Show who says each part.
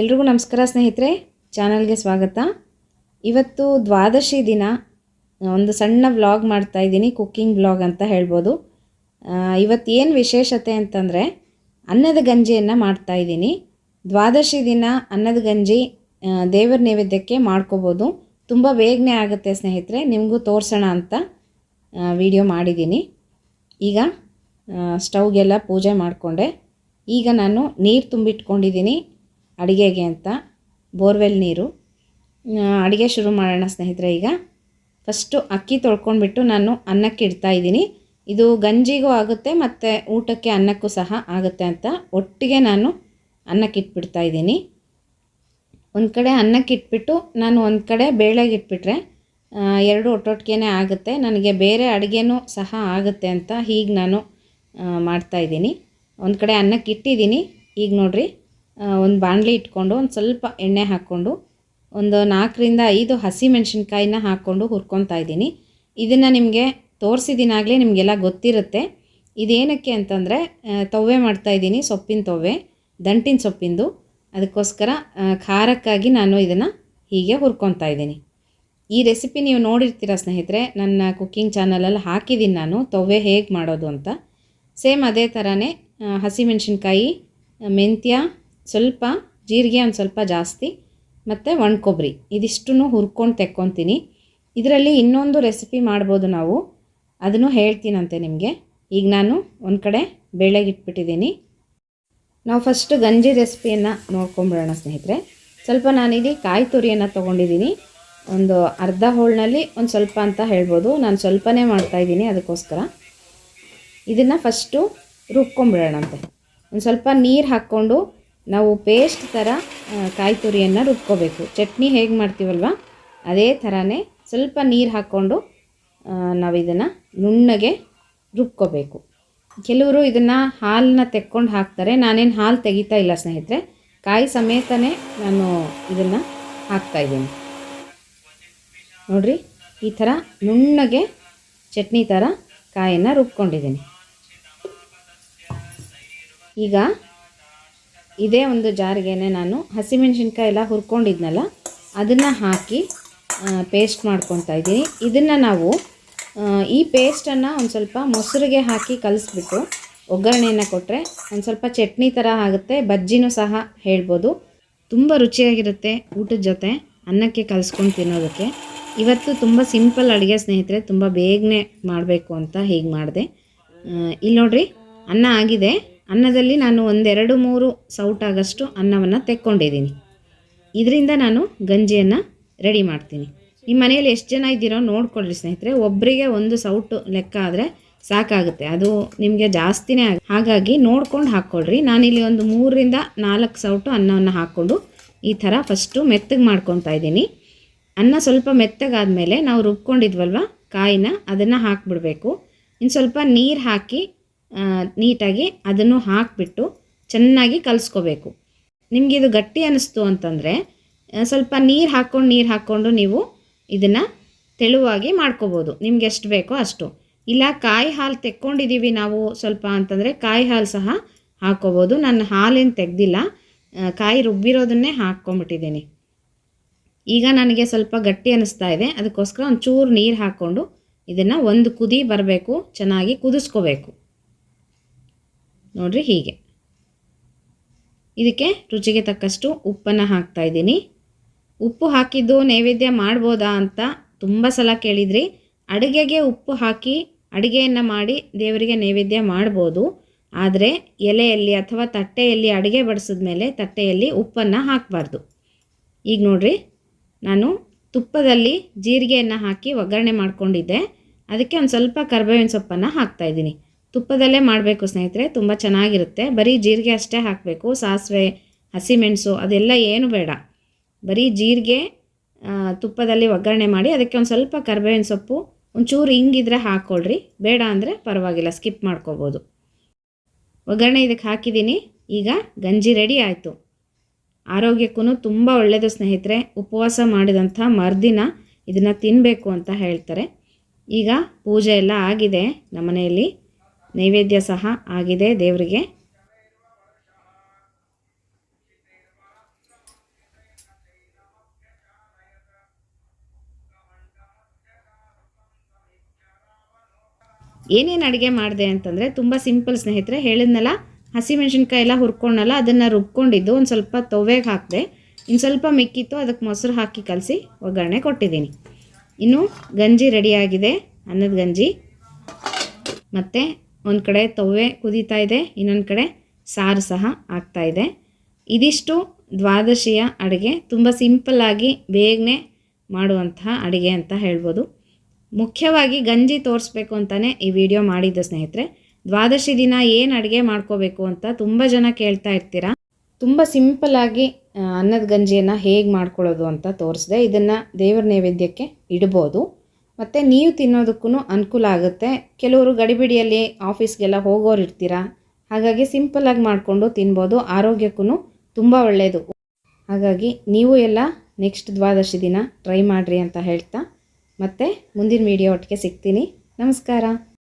Speaker 1: ಎಲ್ರಿಗೂ ನಮಸ್ಕಾರ ಸ್ನೇಹಿತರೆ, ಚಾನಲ್ಗೆ ಸ್ವಾಗತ. ಇವತ್ತು ದ್ವಾದಶಿ ದಿನ. ಒಂದು ಸಣ್ಣ ವ್ಲಾಗ್ ಮಾಡ್ತಾ ಇದ್ದೀನಿ, ಕುಕ್ಕಿಂಗ್ ವ್ಲಾಗ್ ಅಂತ ಹೇಳ್ಬೋದು. ಏನು ವಿಶೇಷತೆ ಅಂತಂದರೆ, ಅನ್ನದ ಗಂಜಿಯನ್ನು ಮಾಡ್ತಾ ಇದ್ದೀನಿ. ದ್ವಾದಶಿ ದಿನ ಅನ್ನದ ಗಂಜಿ ದೇವರ ನೈವೇದ್ಯಕ್ಕೆ ಮಾಡ್ಕೋಬೋದು. ತುಂಬ ಬೇಗನೆ ಆಗುತ್ತೆ ಸ್ನೇಹಿತರೆ, ನಿಮಗೂ ತೋರಿಸೋಣ ಅಂತ ವಿಡಿಯೋ ಮಾಡಿದ್ದೀನಿ. ಈಗ ಸ್ಟವ್ಗೆಲ್ಲ ಪೂಜೆ ಮಾಡಿಕೊಂಡೆ. ಈಗ ನಾನು ನೀರು ತುಂಬಿಟ್ಕೊಂಡಿದ್ದೀನಿ. ಅಡುಗೆಗೆ ಅಂತ ಬೋರ್ವೆಲ್ ನೀರು. ಅಡುಗೆ ಶುರು ಮಾಡೋಣ ಸ್ನೇಹಿತರೆ ಈಗ. ಫಸ್ಟು ಅಕ್ಕಿ ತೊಳ್ಕೊಂಡ್ಬಿಟ್ಟು ನಾನು ಅನ್ನಕ್ಕೆ ಇಡ್ತಾ ಇದ್ದೀನಿ. ಇದು ಗಂಜಿಗೂ ಆಗುತ್ತೆ ಮತ್ತು ಊಟಕ್ಕೆ ಅನ್ನಕ್ಕೂ ಸಹ ಆಗುತ್ತೆ ಅಂತ ಒಟ್ಟಿಗೆ ನಾನು ಅನ್ನಕ್ಕೆ ಇಟ್ಬಿಡ್ತಾ ಇದ್ದೀನಿ. ಒಂದು ಕಡೆ ಅನ್ನಕ್ಕೆ ಇಟ್ಬಿಟ್ಟು ನಾನು ಒಂದು ಕಡೆ ಬೇಳೆಗೆ ಇಟ್ಬಿಟ್ರೆ ಎರಡು ಒಟ್ಟೊಟ್ಟಿಗೆ ಆಗುತ್ತೆ. ನನಗೆ ಬೇರೆ ಅಡುಗೆನೂ ಸಹ ಆಗುತ್ತೆ ಅಂತ ಹೀಗೆ ನಾನು ಮಾಡ್ತಾಯಿದ್ದೀನಿ ಒಂದು ಕಡೆ ಅನ್ನಕ್ಕೆ ಇಟ್ಟಿದ್ದೀನಿ. ಈಗ ನೋಡಿರಿ. ಒಂದು ಬಾಣಲಿ ಇಟ್ಕೊಂಡು, ಒಂದು ಸ್ವಲ್ಪ ಎಣ್ಣೆ ಹಾಕ್ಕೊಂಡು, ಒಂದು ನಾಲ್ಕರಿಂದ ಐದು ಹಸಿ ಮೆಣಸಿನ್ಕಾಯಿನ ಹಾಕ್ಕೊಂಡು ಹುರ್ಕೊತಾ ಇದ್ದೀನಿ. ಇದನ್ನು ನಿಮಗೆ ತೋರಿಸಿದ್ದೀನಾಗಲೇ ನಿಮಗೆಲ್ಲ ಗೊತ್ತಿರುತ್ತೆ. ಇದೇನಕ್ಕೆ ಅಂತಂದರೆ ತವ್ವೆ ಮಾಡ್ತಾಯಿದ್ದೀನಿ ಸೊಪ್ಪಿನ ತವ್ವೆ, ದಂಟಿನ ಸೊಪ್ಪಿಂದು. ಅದಕ್ಕೋಸ್ಕರ ಖಾರಕ್ಕಾಗಿ ನಾನು ಇದನ್ನು ಹೀಗೆ ಹುರ್ಕೊತಾ ಇದ್ದೀನಿ. ಈ ರೆಸಿಪಿ ನೀವು ನೋಡಿರ್ತೀರ ಸ್ನೇಹಿತರೆ, ನನ್ನ ಕುಕ್ಕಿಂಗ್ ಚಾನಲಲ್ಲಿ ಹಾಕಿದ್ದೀನಿ ನಾನು, ತವ್ವೆ ಹೇಗೆ ಮಾಡೋದು ಅಂತ. ಸೇಮ್ ಅದೇ ಥರನೇ ಹಸಿಮೆಣ್ಸಿನ್ಕಾಯಿ ಮೆಂತ್ಯ ಸ್ವಲ್ಪ ಜೀರಿಗೆ ಒಂದು ಸ್ವಲ್ಪ ಜಾಸ್ತಿ, ಮತ್ತು ಒಣ ಕೊಬ್ಬರಿ ಇದಿಷ್ಟನ್ನು ಹುರ್ಕೊಂಡು ತೆಕ್ಕೊತೀನಿ. ಇದರಲ್ಲಿ ಇನ್ನೊಂದು ರೆಸಿಪಿ ಮಾಡ್ಬೋದು ನಾವು. ಅದನ್ನು ಹೇಳ್ತೀನಂತೆ ನಿಮಗೆ. ಈಗ ನಾನು ಒಂದು ಕಡೆ ಇಟ್ಬಿಟ್ಟಿದ್ದೀನಿ. ನಾವು ಫಸ್ಟ್ ಗಂಜಿ ರೆಸಿಪಿಯನ್ನು ನೋಡ್ಕೊಂಬಿಡೋಣ ಸ್ನೇಹಿತರೆ. ಸ್ವಲ್ಪ ನಾನಿಲ್ಲಿ ಕಾಯಿ ತುರಿಯನ್ನು ತೊಗೊಂಡಿದ್ದೀನಿ. ಒಂದು ಅರ್ಧ ಹೋಳಿನಲ್ಲಿ ಒಂದು ಸ್ವಲ್ಪ ಅಂತ ಹೇಳ್ಬೋದು. ನಾನು ಸ್ವಲ್ಪನೇ ಮಾಡ್ತಾಯಿದ್ದೀನಿ ಅದಕ್ಕೋಸ್ಕರ. ಇದನ್ನು ಫಸ್ಟು ರುಬ್ಕೊಂಬಿಡೋಣಂತೆ. ಒಂದು ಸ್ವಲ್ಪ ನೀರು ಹಾಕ್ಕೊಂಡು ನಾವು ಪೇಸ್ಟ್ ಥರ ಕಾಯಿ ತುರಿಯನ್ನು ರುಬ್ಕೋಬೇಕು. ಚಟ್ನಿ ಹೇಗೆ ಮಾಡ್ತೀವಲ್ವ? ಅದೇ ಥರನೇ ಸ್ವಲ್ಪ ನೀರು ಹಾಕ್ಕೊಂಡು ನಾವು ಇದನ್ನು ನುಣ್ಣಗೆ ರುಬ್ಕೋಬೇಕು. ಕೆಲವರು ಇದನ್ನು ಹಾಲನ್ನ ತೆಕ್ಕೊಂಡು ಹಾಕ್ತಾರೆ. ನಾನೇನು ಹಾಲು ತೆಗಿತಾ ಇಲ್ಲ ಸ್ನೇಹಿತರೆ. ಕಾಯಿ ಸಮೇತನೇ ನಾನು ಇದನ್ನು ಹಾಕ್ತಾಯಿದ್ದೀನಿ ನೋಡಿರಿ, ಈ ಥರ ನುಣ್ಣಗೆ ಚಟ್ನಿ ಥರ ಕಾಯನ್ನು ರುಬ್ಕೊಂಡಿದ್ದೀನಿ. ಈಗ ಇದೇ ಒಂದು ಜಾರಿಗೆನೆ ನಾನು ಹಸಿಮೆಣ್ಸಿನ್ಕಾಯಿ ಎಲ್ಲ ಹುರ್ಕೊಂಡಿದ್ನಲ್ಲ, ಅದನ್ನು ಹಾಕಿ ಪೇಸ್ಟ್ ಮಾಡ್ಕೊತಾ ಇದ್ದೀನಿ. ಇದನ್ನು ನಾವು ಈ ಪೇಸ್ಟನ್ನು ಒಂದು ಸ್ವಲ್ಪ ಮೊಸರಿಗೆ ಹಾಕಿ ಕಲಿಸ್ಬಿಟ್ಟು ಒಗ್ಗರಣೆಯನ್ನು ಕೊಟ್ಟರೆ ಒಂದು ಸ್ವಲ್ಪ ಚಟ್ನಿ ಥರ ಆಗುತ್ತೆ, ಬಜ್ಜಿನೂ ಸಹ ಹೇಳ್ಬೋದು. ತುಂಬ ರುಚಿಯಾಗಿರುತ್ತೆ ಊಟದ ಜೊತೆ, ಅನ್ನಕ್ಕೆ ಕಲಿಸ್ಕೊಂಡು ತಿನ್ನೋದಕ್ಕೆ. ಇವತ್ತು ತುಂಬ ಸಿಂಪಲ್ ಅಡುಗೆ ಸ್ನೇಹಿತರೆ, ತುಂಬ ಬೇಗನೆ ಮಾಡಬೇಕು ಅಂತ ಹೀಗೆ ಮಾಡಿದೆ. ಇಲ್ಲಿ ನೋಡ್ರಿ ಅನ್ನ ಆಗಿದೆ. ಅನ್ನದಲ್ಲಿ ನಾನು ಒಂದೆರಡು ಮೂರು ಸೌಟಾಗಷ್ಟು ಅನ್ನವನ್ನು ತೆಕ್ಕೊಂಡಿದ್ದೀನಿ. ಇದರಿಂದ ನಾನು ಗಂಜಿಯನ್ನು ರೆಡಿ ಮಾಡ್ತೀನಿ. ನಿಮ್ಮ ಮನೆಯಲ್ಲಿ ಎಷ್ಟು ಜನ ಇದ್ದೀರೋ ನೋಡ್ಕೊಳ್ಳಿ ಸ್ನೇಹಿತರೆ ಒಬ್ಬರಿಗೆ ಒಂದು ಸೌಟು ಲೆಕ್ಕ ಆದರೆ ಸಾಕಾಗುತ್ತೆ. ಅದು ನಿಮಗೆ ಜಾಸ್ತಿನೇ ಆಗ, ಹಾಗಾಗಿ ನೋಡ್ಕೊಂಡು ಹಾಕ್ಕೊಳ್ರಿ ನಾನಿಲ್ಲಿ ಒಂದು ಮೂರರಿಂದ ನಾಲ್ಕು ಸೌಟು ಅನ್ನವನ್ನು ಹಾಕ್ಕೊಂಡು ಈ ಥರ ಫಸ್ಟು ಮೆತ್ತಗೆ ಮಾಡ್ಕೊತಾ ಇದ್ದೀನಿ. ಅನ್ನ ಸ್ವಲ್ಪ ಮೆತ್ತಗಾದ್ಮೇಲೆ ನಾವು ರುಬ್ಕೊಂಡಿದ್ವಲ್ವ, ಕಾಯಿನ ಅದನ್ನು ಹಾಕಿಬಿಡಬೇಕು. ಇನ್ನು ಸ್ವಲ್ಪ ನೀರು ಹಾಕಿ ನೀಟಾಗಿ ಅದನ್ನು ಹಾಕಿಬಿಟ್ಟು ಚೆನ್ನಾಗಿ ಕಲಿಸ್ಕೋಬೇಕು. ನಿಮಗೆ ಇದು ಗಟ್ಟಿ ಅನ್ನಿಸ್ತು ಅಂತಂದರೆ ಸ್ವಲ್ಪ ನೀರು ಹಾಕ್ಕೊಂಡು ನೀರು ಹಾಕ್ಕೊಂಡು ನೀವು ಇದನ್ನು ತೆಳುವಾಗಿ ಮಾಡ್ಕೋಬೋದು. ನಿಮ್ಗೆ ಎಷ್ಟು ಬೇಕೋ ಅಷ್ಟು. ಇಲ್ಲ, ಕಾಯಿ ಹಾಲು ತೆಕ್ಕೊಂಡಿದ್ದೀವಿ ನಾವು ಸ್ವಲ್ಪ ಅಂತಂದರೆ ಕಾಯಿ ಹಾಲು ಸಹ ಹಾಕ್ಕೋಬೋದು ನಾನು ಹಾಲೇನು ತೆಗ್ದಿಲ್ಲ. ಕಾಯಿ ರುಬ್ಬಿರೋದನ್ನೇ ಹಾಕ್ಕೊಂಬಿಟ್ಟಿದ್ದೀನಿ ಈಗ ನನಗೆ ಸ್ವಲ್ಪ ಗಟ್ಟಿ ಅನ್ನಿಸ್ತಾ ಇದೆ. ಅದಕ್ಕೋಸ್ಕರ ಒಂದು ಚೂರು ನೀರು ಹಾಕ್ಕೊಂಡು ಇದನ್ನು ಒಂದು ಕುದಿ ಬರಬೇಕು, ಚೆನ್ನಾಗಿ ಕುದಿಸ್ಕೋಬೇಕು. ನೋಡ್ರಿ ಹೀಗೆ. ಇದಕ್ಕೆ ರುಚಿಗೆ ತಕ್ಕಷ್ಟು ಉಪ್ಪನ್ನು ಹಾಕ್ತಾ ಇದ್ದೀನಿ. ಉಪ್ಪು ಹಾಕಿದ್ದು ನೈವೇದ್ಯ ಮಾಡ್ಬೋದಾ ಅಂತ ತುಂಬ ಸಲ ಕೇಳಿದ್ರಿ. ಅಡುಗೆಗೆ ಉಪ್ಪು ಹಾಕಿ ಅಡುಗೆಯನ್ನು ಮಾಡಿ ದೇವರಿಗೆ ನೈವೇದ್ಯ ಮಾಡ್ಬೋದು. ಆದರೆ ಎಲೆಯಲ್ಲಿ ಅಥವಾ ತಟ್ಟೆಯಲ್ಲಿ ಅಡುಗೆ ಬಡಿಸಿದ ಮೇಲೆ ತಟ್ಟೆಯಲ್ಲಿ ಉಪ್ಪನ್ನು ಹಾಕಬಾರ್ದು. ಈಗ ನೋಡಿರಿ, ನಾನು ತುಪ್ಪದಲ್ಲಿ ಜೀರಿಗೆಯನ್ನು ಹಾಕಿ ಒಗ್ಗರಣೆ ಮಾಡಿಕೊಂಡಿದ್ದೆ. ಅದಕ್ಕೆ ಒಂದು ಸ್ವಲ್ಪ ಕರ್ಬೇವಿನ ಸೊಪ್ಪನ್ನು ಹಾಕ್ತಾಯಿದ್ದೀನಿ ತುಪ್ಪದಲ್ಲೇ ಮಾಡಬೇಕು ಸ್ನೇಹಿತರೆ, ತುಂಬ ಚೆನ್ನಾಗಿರುತ್ತೆ. ಬರೀ ಜೀರಿಗೆ ಅಷ್ಟೇ ಹಾಕಬೇಕು. ಸಾಸಿವೆ ಹಸಿಮೆಣಸು ಅದೆಲ್ಲ ಏನು ಬೇಡ. ಬರೀ ಜೀರಿಗೆ ತುಪ್ಪದಲ್ಲಿ ಒಗ್ಗರಣೆ ಮಾಡಿ ಅದಕ್ಕೆ ಒಂದು ಸ್ವಲ್ಪ ಕರ್ಬೇವಿನ ಸೊಪ್ಪು, ಒಂಚೂರು ಹಿಂಗಿದ್ರೆ ಹಾಕ್ಕೊಳ್ರಿ ಬೇಡ ಅಂದರೆ ಪರವಾಗಿಲ್ಲ, ಸ್ಕಿಪ್ ಮಾಡ್ಕೋಬೋದು. ಒಗ್ಗರಣೆ ಇದಕ್ಕೆ ಹಾಕಿದ್ದೀನಿ. ಈಗ ಗಂಜಿ ರೆಡಿ ಆಯಿತು. ಆರೋಗ್ಯಕ್ಕೂ ತುಂಬ ಒಳ್ಳೆಯದು ಸ್ನೇಹಿತರೆ. ಉಪವಾಸ ಮಾಡಿದಂಥ ಮರುದಿನ ಇದನ್ನು ತಿನ್ನಬೇಕು ಅಂತ ಹೇಳ್ತಾರೆ. ಈಗ ಪೂಜೆ ಎಲ್ಲ ಆಗಿದೆ ನಮ್ಮನೆಯಲ್ಲಿ ನೈವೇದ್ಯ ಸಹ ಆಗಿದೆ ದೇವರಿಗೆ. ಏನೇನು ಅಡುಗೆ ಮಾಡಿದೆ ಅಂತಂದರೆ ತುಂಬ ಸಿಂಪಲ್ ಸ್ನೇಹಿತರೆ, ಹೇಳಿದ್ನಲ್ಲ ಹಸಿಮೆಣ್ಸಿನ್ಕಾಯಿ ಎಲ್ಲ ಹುರ್ಕೊಂಡಲ್ಲ, ಅದನ್ನು ರುಬ್ಕೊಂಡಿದ್ದು ಒಂದು ಸ್ವಲ್ಪ ತೊವೆಗೆ ಹಾಕಿದೆ ಇನ್ನು ಸ್ವಲ್ಪ ಮಿಕ್ಕಿತ್ತು ಅದಕ್ಕೆ ಮೊಸರು ಹಾಕಿ ಕಲಸಿ ಒಗ್ಗರಣೆ ಕೊಟ್ಟಿದ್ದೀನಿ. ಇನ್ನು ಗಂಜಿ ರೆಡಿಯಾಗಿದೆ ಅನ್ನದ ಗಂಜಿ. ಮತ್ತು ಒಂದು ಕಡೆ ತವ್ವೆ ಕುದೀತಾ ಇದೆ, ಇನ್ನೊಂದು ಕಡೆ ಸಾರು ಸಹ ಆಗ್ತಾ ಇದೆ. ಇದಿಷ್ಟು ದ್ವಾದಶಿಯ ಅಡುಗೆ. ತುಂಬ ಸಿಂಪಲ್ಲಾಗಿ ಬೇಗನೆ ಮಾಡುವಂತಹ ಅಡುಗೆ ಅಂತ ಹೇಳ್ಬೋದು. ಮುಖ್ಯವಾಗಿ ಗಂಜಿ ತೋರಿಸ್ಬೇಕು ಅಂತಲೇ ಈ ವಿಡಿಯೋ ಮಾಡಿದ್ದು ಸ್ನೇಹಿತರೆ. ದ್ವಾದಶಿ ದಿನ ಏನು ಅಡುಗೆ ಮಾಡ್ಕೋಬೇಕು ಅಂತ ತುಂಬ ಜನ ಕೇಳ್ತಾ ಇರ್ತೀರ. ತುಂಬ ಸಿಂಪಲ್ಲಾಗಿ ಅನ್ನದ ಗಂಜಿಯನ್ನು ಹೇಗೆ ಮಾಡ್ಕೊಳ್ಳೋದು ಅಂತ ತೋರಿಸಿದೆ. ಇದನ್ನು ದೇವರ ನೈವೇದ್ಯಕ್ಕೆ ಇಡ್ಬೋದು. ಮತ್ತು ನೀವು ತಿನ್ನೋದಕ್ಕೂ ಅನುಕೂಲ ಆಗುತ್ತೆ. ಕೆಲವರು ಗಡಿಬಿಡಿಯಲ್ಲಿ ಆಫೀಸ್ಗೆಲ್ಲ ಹೋಗೋರು ಇರ್ತೀರಾ? ಹಾಗಾಗಿ ಸಿಂಪಲ್ಲಾಗಿ ಮಾಡಿಕೊಂಡು ತಿನ್ಬೋದು. ಆರೋಗ್ಯಕ್ಕೂ ತುಂಬ ಒಳ್ಳೆಯದು ಹಾಗಾಗಿ ನೀವು ಎಲ್ಲ ನೆಕ್ಸ್ಟ್ ದ್ವಾದಶಿ ದಿನ ಟ್ರೈ ಮಾಡಿರಿ ಅಂತ ಹೇಳ್ತಾ ಮತ್ತೆ ಮುಂದಿನ ವೀಡಿಯೋ ಒಟ್ಟಿಗೆ ಸಿಗ್ತೀನಿ. ನಮಸ್ಕಾರ.